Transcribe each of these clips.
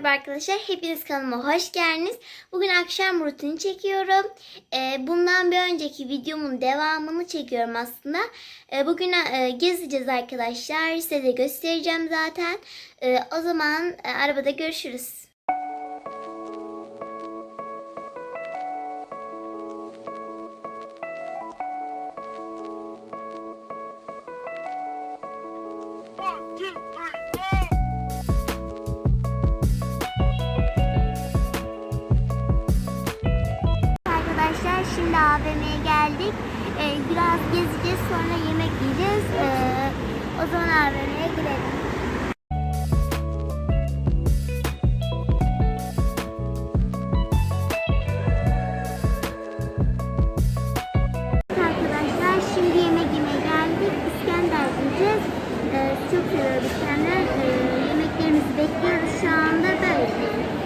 Merhaba arkadaşlar, hepiniz kanalıma hoş geldiniz. Bugün akşam rutini çekiyorum. Ee, bundan bir önceki videomun devamını çekiyorum aslında. Ee, bugün e, gezeceğiz arkadaşlar. Size de göstereceğim zaten. Ee, o zaman e, arabada görüşürüz. Geldik. Ee, biraz gezeceğiz sonra yemek yiyeceğiz. Ee, o zaman AVM'ye girelim. Ee, çok İskender. Ee, yemeklerimizi bekliyoruz şu anda böyle.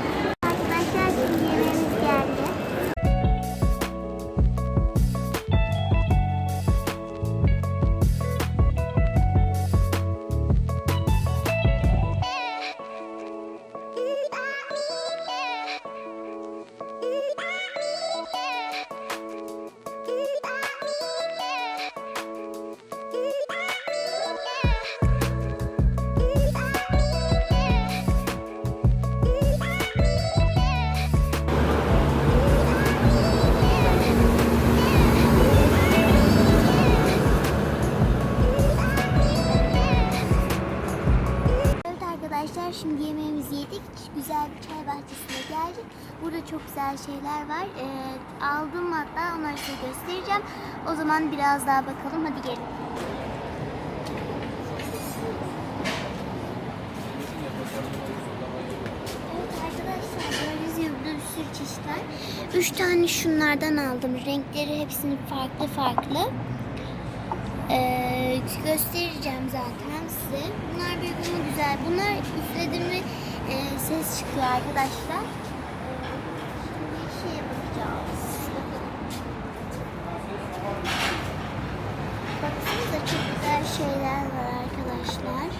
Arkadaşlar şimdi yemeğimizi yedik. Güzel bir çay bahçesine geldik. Burada çok güzel şeyler var. Ee, aldım hatta onları size göstereceğim. O zaman biraz daha bakalım. Hadi gelin. Evet arkadaşlar gibi burada bir. Üç tane şunlardan aldım. Renkleri hepsinin farklı farklı. Ee, göstereceğim zaten size. Bunlar birbirine güzel. Bunlar üfledim mi e, ses çıkıyor arkadaşlar. Ee, şimdi şeye bakacağız. Bakalım. Baksanıza çok güzel şeyler var arkadaşlar.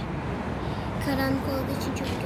Karanlık olduğu için çok.